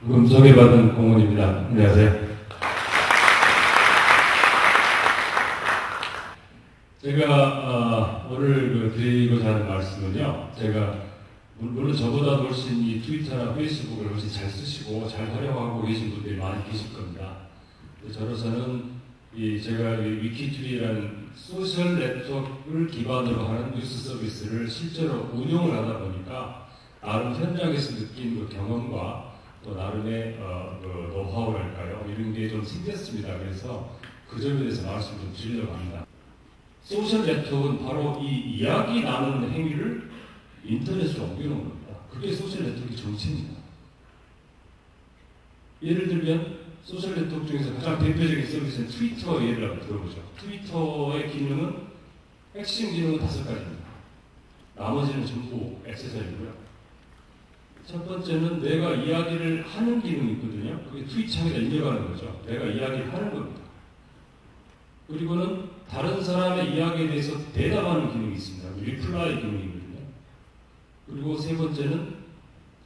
금 소개받은 공원입니다. 안녕하세요. 제가 어, 오늘 그 드리고자 하는 말씀은요. 제가 물론 저보다 훨씬 이 트위터나 페이스북을 훨씬 잘 쓰시고 잘 활용하고 계신 분들이 많이 계실 겁니다. 저로서는 이 제가 이 위키트리라는 소셜 네트워크를 기반으로 하는 뉴스 서비스를 실제로 운영을 하다 보니까 나름 현장에서 느낀 그 경험과 또 나름의 어, 그 노하우랄까요 이런 게 좀 생겼습니다. 그래서 그 점에 대해서 말씀 좀 드리려고 합니다. 소셜 네트워크는 바로 이 이야기 나누는 행위를 인터넷으로 옮겨놓은 겁니다. 그게 소셜 네트워크 정체입니다. 예를 들면 소셜 네트워크 중에서 가장 대표적인 서비스는 트위터 예를 한번 들어보죠. 트위터의 기능은 핵심 기능은 다섯 가지입니다. 나머지는 전부 액세서리고요. 첫 번째는 내가 이야기를 하는 기능이 있거든요. 그게 트윗창에다 입력하는 거죠. 내가 이야기를 하는 겁니다. 그리고는 다른 사람의 이야기에 대해서 대답하는 기능이 있습니다. 리플라이 기능이거든요. 그리고 세 번째는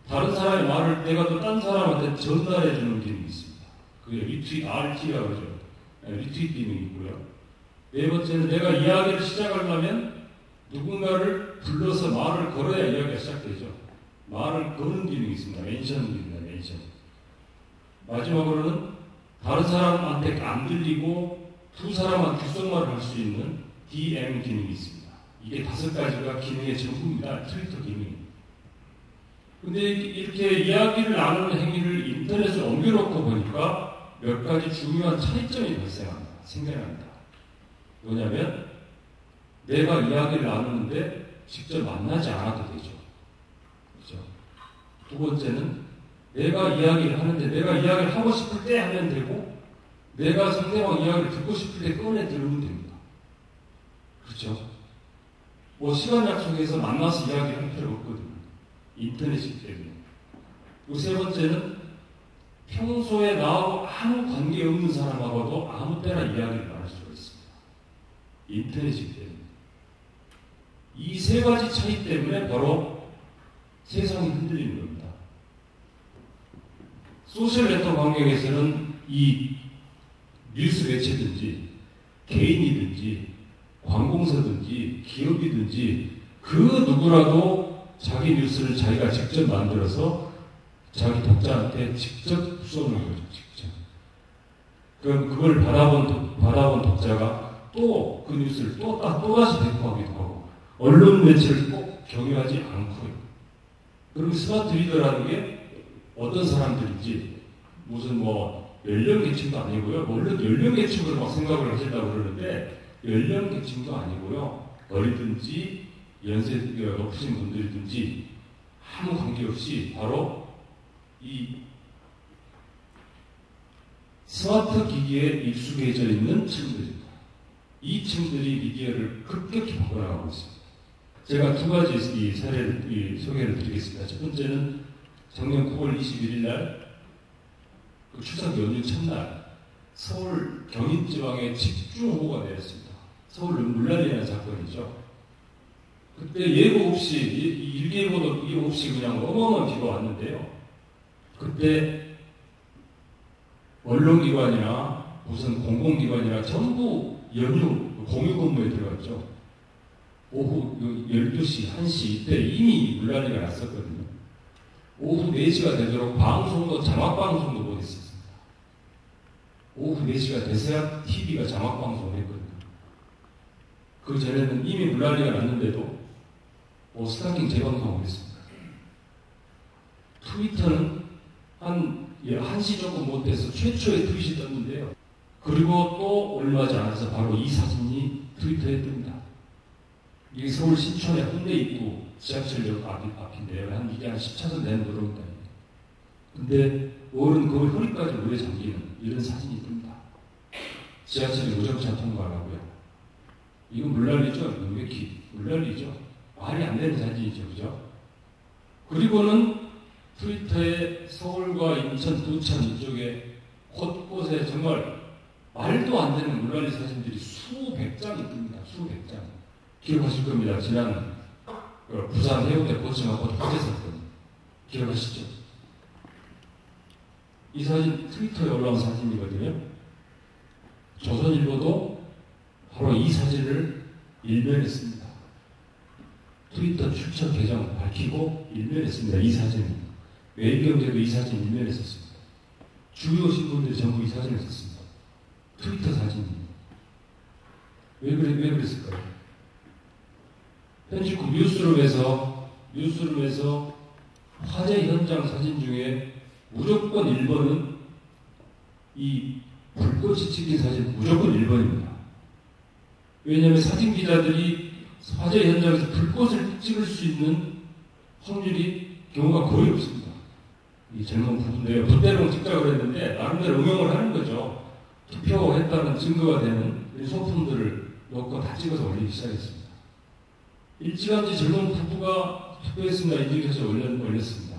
다른 사람의 말을 내가 또 딴 사람한테 전달해 주는 기능이 있습니다. 그게 리트윗 RT라고 그러죠. 네, 리트윗 기능이 있고요. 네 번째는 내가 이야기를 시작하려면 누군가를 불러서 말을 걸어야 이야기가 시작되죠. 말을 거는 기능이 있습니다. 멘션 기능입니다. 멘션. 마지막으로는 다른 사람한테 안 들리고 두 사람한테 귓속말을 할 수 있는 DM 기능이 있습니다. 이게 다섯 가지가 기능의 전부입니다. 트위터 기능. 근데 이렇게 이야기를 나누는 행위를 인터넷에 옮겨놓고 보니까 몇 가지 중요한 차이점이 발생합니다. 생겨납니다. 뭐냐면 내가 이야기를 나누는데 직접 만나지 않아도 되죠. 두 번째는 내가 이야기를 하는데 내가 이야기를 하고 싶을 때 하면 되고 내가 상대방 이야기를 듣고 싶을 때 꺼내 들으면 됩니다. 그렇죠? 뭐 시간 약속해서 만나서 이야기할 필요가 없거든요. 인터넷이기 때문에. 세 번째는 평소에 나하고 아무 관계 없는 사람하고도 아무 때나 이야기를 나눌 수가 있습니다. 인터넷이기 때문에. 이 세 가지 차이 때문에 바로 세상이 흔들리는 겁니다. 소셜 네트워크 환경에서는 이 뉴스 매체든지 개인이든지 관공서든지 기업이든지 그 누구라도 자기 뉴스를 자기가 직접 만들어서 자기 독자한테 직접 쏘는 거죠. 직접. 그럼 그걸 받아본, 받아본 독자가 또 그 뉴스를 또, 또다시 대포하기도 하고 언론 매체를 꼭 경유하지 않고요. 그럼 스마트 리더라는 게 어떤 사람들인지 무슨 뭐 연령계층도 아니고요. 물론 연령계층으로 막 생각을 하신다고 그러는데 연령계층도 아니고요. 어리든지 연세가 높으신 분들이든지 아무 관계없이 바로 이 스마트 기기에 익숙해져 있는 층들입니다. 이 층들이 미디어를 급격히 바꿔나가고 있습니다. 제가 두 가지 이 사례를 이 소개를 드리겠습니다. 첫 번째는 작년 9월 21일 날 그 추석 연휴 첫날 서울 경인지방에 집중호우가 내렸습니다. 서울 물난리라는 사건이죠. 그때 예고 없이 일기예보도 이게 없이 그냥 어마어마한 비가 왔는데요. 그때 언론기관이나 무슨 공공기관이나 전부 연휴 공유 근무에 들어갔죠. 오후 12시, 1시 이때 이미 물난리가 났었거든요. 오후 4시가 되도록 방송도 자막방송도 못했었습니다. 오후 4시가 돼서야 TV가 자막방송을 했거든요. 그 전에는 이미 물난리가 났는데도 뭐 스타킹 재방송을 했습니다. 트위터는 한 1시 조금 못돼서 최초의 트윗이 떴는데요. 그리고 또 얼마지 않아서 바로 이 사진이 트위터에 뜹니다. 이게 서울 신촌의 홍대 입구 지하철역 앞, 앞인데요. 한 이게 한 10차선 되는 도로입니다. 근데 오른 그 허리까지 물에 잠기는 이런 사진이 뜹니다. 지하철이 무정차 통과하고요. 이건 물난리죠. 명백히 물난리죠. 말이 안 되는 사진이죠. 그죠? 그리고는 트위터에 서울과 인천, 부천 이쪽에 곳곳에 정말 말도 안 되는 물난리 사진들이 수백 장이 뜹니다. 수백 장. 기억하실 겁니다. 지난 어, 부산 해운대 고층하고 화재 사건. 기억하시죠? 이 사진 트위터에 올라온 사진이거든요. 조선일보도 바로 이 사진을 일면했습니다. 트위터 출처 계정 밝히고 일면했습니다. 이 사진을. 외경제도 이 사진 일면했었습니다. 주요 신문들이 전부 이 사진을 썼습니다. 트위터 사진이. 왜, 그래, 왜 그랬을까요? 현직국 뉴스룸에서, 뉴스룸에서 화재 현장 사진 중에 무조건 1번은 이 불꽃이 찍힌 사진 무조건 1번입니다. 왜냐하면 사진 기자들이 화재 현장에서 불꽃을 찍을 수 있는 확률이 경우가 거의 없습니다. 이 젊은 부분들, 부대롱 찍자고 그랬는데, 나름대로 응용을 하는 거죠. 투표했다는 증거가 되는 소품들을 넣고 다 찍어서 올리기 시작했습니다. 일찌감치 젊은 부부가 투표했습니다. 인증샷을 올렸습니다.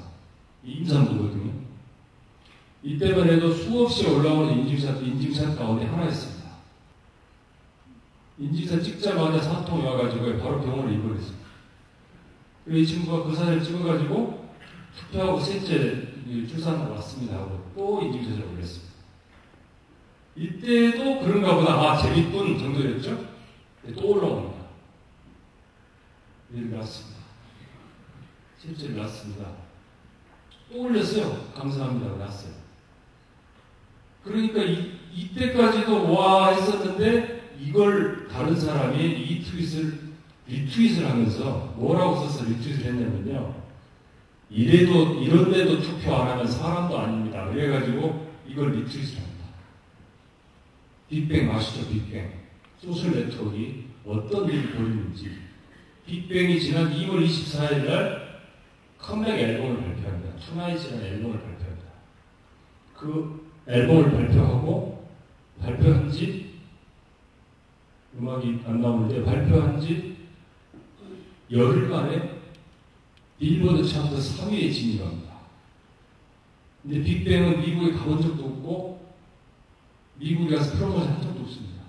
임산부거든요. 이때만 해도 수없이 올라오는 인증샷, 인증샷 가운데 하나였습니다. 인증샷 찍자마자 사통이 와가지고 바로 병원을 입원했습니다. 그리고 이 친구가 그 사진을 찍어가지고 투표하고 셋째 출산하고 왔습니다 하고 또 인증샷을 올렸습니다. 이때도 그런가 보다 아 재밌군 정도였죠? 또 올라옵니다. 내일 났습니다. 실제로 났습니다. 또 올렸어요. 감사합니다. 났어요. 그러니까 이, 이때까지도 와 했었는데 이걸 다른 사람이 이 트윗을 리트윗을 하면서 뭐라고 써서 리트윗을 했냐면요. 이래도 이런데도 투표 안 하면 사람도 아닙니다. 그래가지고 이걸 리트윗을 합니다. 빅뱅 아시죠? 빅뱅. 소셜 네트워크가 어떤 일을 벌이는지. 빅뱅이 지난 2월 24일 날 컴백 앨범을 발표합니다. 투나잇이라는 앨범을 발표합니다. 그 앨범을 발표하고 발표한 지 음악이 안 나오는데 발표한 지 열흘 만에 빌보드 차트 3위에 진입합니다. 근데 빅뱅은 미국에 가본 적도 없고 미국에 가서 프로모션 한 적도 없습니다.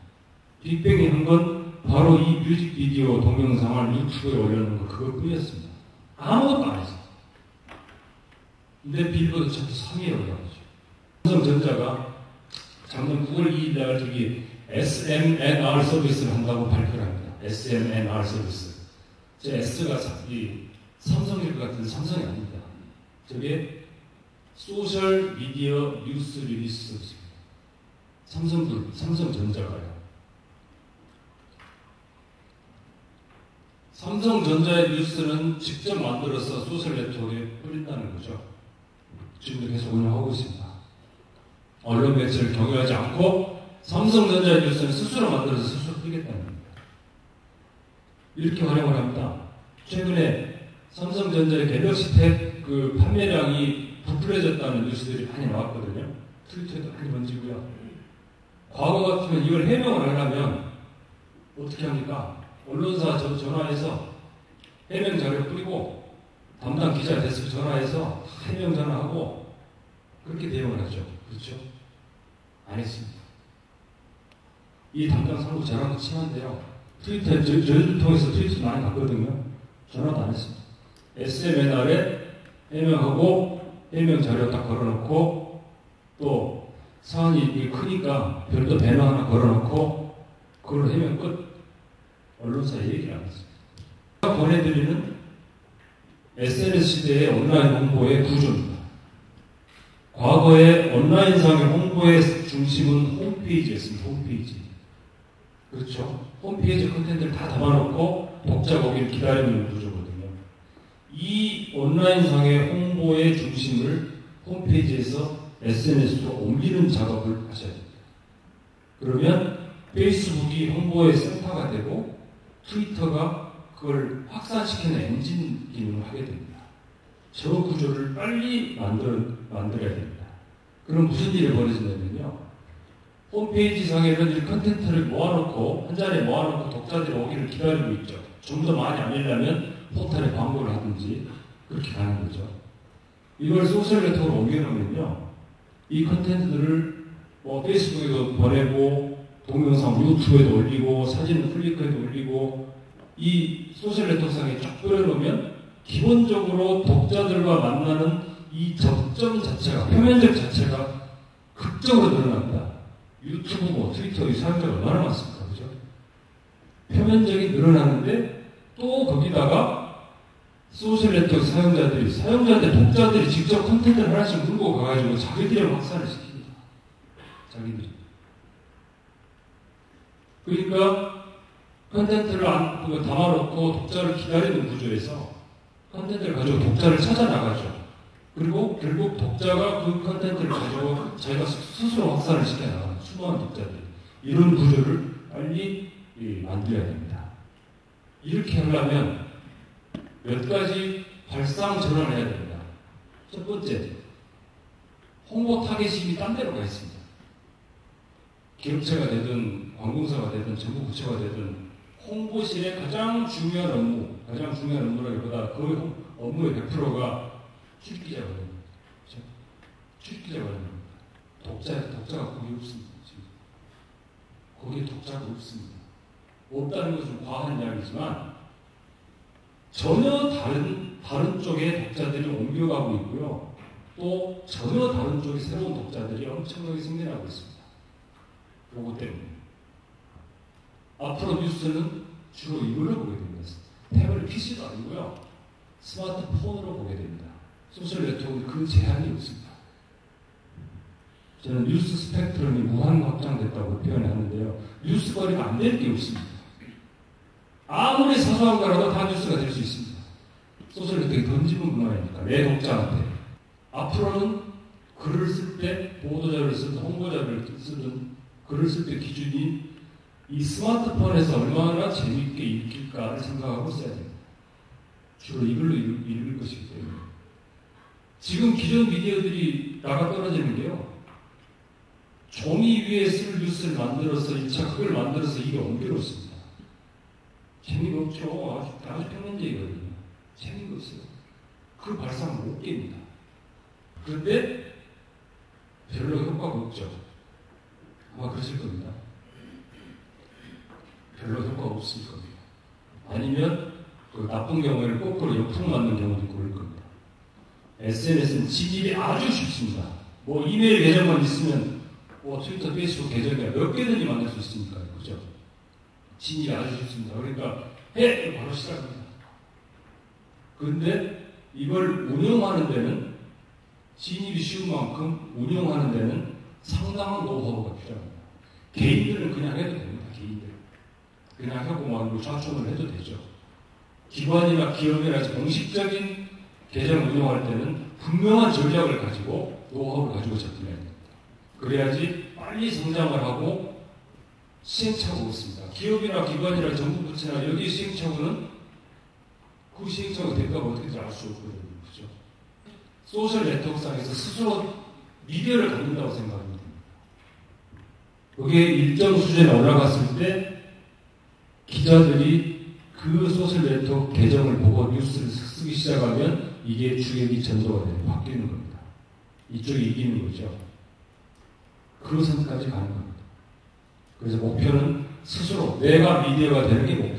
빅뱅이 한건 바로 이 뮤직비디오 동영상을 유튜브에 올려놓은 거 그것뿐이었습니다. 아무것도 안 했어요. 근데 빌보드 차트 3위에 올라가죠. 삼성전자가 작년 9월 2일 날 저기 SMNR 서비스를 한다고 발표를 합니다. SMNR 서비스. 제 S가 이 삼성일 것 같은데 삼성이 아닙니다. 저게 소셜 미디어 뉴스 리리스 서비스입니다. 삼성도, 삼성전자가요. 삼성전자의 뉴스는 직접 만들어서 소셜 네트워크에 뿌린다는 거죠. 지금도 계속 운영하고 있습니다. 언론 매체를 경유하지 않고 삼성전자의 뉴스는 스스로 만들어서 스스로 뿌리겠다는 겁니다. 이렇게 활용을 합니다. 최근에 삼성전자의 갤럭시 탭 그 판매량이 부풀려졌다는 뉴스들이 많이 나왔거든요. 트위터에도 많이 번지고요. 과거 같으면 이걸 해명을 하려면 어떻게 합니까? 언론사 저 전화해서 해명 자료 뿌리고 담당 기자 데스크 전화해서 해명 전화하고 그렇게 대응을 하죠. 그렇죠? 안 했습니다. 이 담당 상무 저랑 친한데요. 트위터, 저, 저를 통해서 트위터 많이 갔거든요. 전화도 안 했습니다. SMNR에 해명하고 해명 자료 딱 걸어놓고 또 사안이 크니까 별도 배너 하나 걸어놓고 그걸로 해명 끝. 언론사 얘기를 안 했습니다. 보내드리는 SNS 시대의 온라인 홍보의 구조입니다. 과거의 온라인상의 홍보의 중심은 홈페이지였습니다. 홈페이지. 그렇죠? 홈페이지 컨텐츠를 다 담아놓고 독자 보기를 기다리는 구조거든요. 이 온라인상의 홍보의 중심을 홈페이지에서 SNS로 옮기는 작업을 하셔야 됩니다. 그러면 페이스북이 홍보의 센터가 되고 트위터가 그걸 확산시키는 엔진 기능을 하게 됩니다. 저 구조를 빨리 만들, 만들어야 됩니다. 그럼 무슨 일이 벌어지냐면요. 홈페이지 상에는 이 컨텐츠를 모아놓고, 한 자리에 모아놓고 독자들이 오기를 기다리고 있죠. 좀 더 많이 알리려면 포털에 광고를 하든지 그렇게 가는 거죠. 이걸 소셜 네트워크로 옮겨놓으면요. 이 컨텐츠들을 뭐 페이스북에도 보내고 동영상 유튜브에도 올리고 사진 플리커에도 올리고 이 소셜 네트워크상에 쫙 뿌려놓으면 기본적으로 독자들과 만나는 이 접점 자체가 표면적 자체가 극적으로 늘어납니다. 유튜브, 뭐 트위터 이 사용자가 얼마나 많습니까? 그죠? 표면적인 늘어나는데 또 거기다가 소셜 네트워크 사용자들이, 사용자들, 독자들이 직접 컨텐츠를 하나씩 물고 가가지고 자기들의 확산을 시킵니다. 자기들이. 그러니까 컨텐츠를 안, 그 담아놓고 독자를 기다리는 구조에서 컨텐츠를 가지고 독자를 찾아 나가죠. 그리고 결국 독자가 그 컨텐츠를 가지고 자기가 스스로 확산을 시켜 나가는 수많은 독자들. 이런 구조를 빨리 만들어야 됩니다. 이렇게 하려면 몇 가지 발상 전환해야 됩니다. 첫 번째, 홍보 타겟이 딴 데로 가 있습니다. 기업체가 되든 관공서가 되든 정부 부처가 되든 홍보실의 가장 중요한 업무, 가장 중요한 업무라기보다 그 업무의 100%가 출기자 관련, 출기자 관련 독자, 독자가 거기 없습니다. 거기에 독자가 없습니다. 없다는 것은 과한 이야기지만 전혀 다른, 다른 쪽에 독자들이 옮겨가고 있고요. 또 전혀 다른 쪽에 새로운 독자들이 엄청나게 생겨나고 있습니다. 요거 때문에. 앞으로 뉴스는 주로 이걸로 보게 됩니다. 태블릿 PC도 아니고요. 스마트폰으로 보게 됩니다. 소셜 네트워크는 그 제한이 없습니다. 저는 뉴스 스펙트럼이 무한 확장됐다고 표현을 하는데요. 뉴스 거리가 안 될 게 없습니다. 아무리 사소한 거라도 다 뉴스가 될 수 있습니다. 소셜 네트워크 던지는 문화이니까 내 독자한테. 앞으로는 글을 쓸 때, 보도자를 쓰든 홍보자를 쓰든 쓸때 기준이 이 스마트폰에서 얼마나 재미있게 읽힐까를 생각하고 써야 됩니다. 주로 이걸로 읽, 읽을 것이기 때문에. 지금 기존 미디어들이 나가 떨어지는 게요. 종이 위에 쓸 뉴스를 만들어서 1차 그걸 만들어서 이게 옮겨놓습니다. 재미가 없죠. 아주, 아주 평면적이거든요. 재미가 없어요. 그 발상 못 깹니다. 그런데 별로 효과가 없죠. 아마 그러실 겁니다. 별로 효과가 없을 겁니다. 아니면 그 나쁜 경우에는 거꾸로 역풍 맞는 경우도 있고 그럴 겁니다. SNS는 진입이 아주 쉽습니다. 뭐 이메일 계정만 있으면 뭐 트위터, 페이스북 계정이 몇 개든지 만들 수 있으니까 그죠? 진입이 아주 쉽습니다. 그러니까 해 바로 시작합니다. 그런데 이걸 운영하는 데는 진입이 쉬운 만큼 운영하는 데는 상당한 노하우가 필요합니다. 개인들은 그냥 해도 됩니다. 개인들. 그냥 하고 말고 좌충을 해도 되죠. 기관이나 기업이나 공식적인 계정 운영할 때는 분명한 전략을 가지고 노하우를 가지고 접근해야 됩니다. 그래야지 빨리 성장을 하고 시행착오가 있습니다. 기업이나 기관이나 정부 부처나 여기 시행착오는 그 시행착오 대가가 어떻게 알수 없거든요. 그죠? 소셜 네트워크상에서 스스로 미디어를 갖는다고 생각합니다. 그게 일정 수준에 올라갔을 때 기자들이 그 소셜 네트워크 계정을 보고 뉴스를 쓰기 시작하면 이게 주객이 전도가 되고 바뀌는 겁니다. 이쪽이 이기는 거죠. 그 선까지 가는 겁니다. 그래서 목표는 스스로 내가 미디어가 되는 게 목표입니다.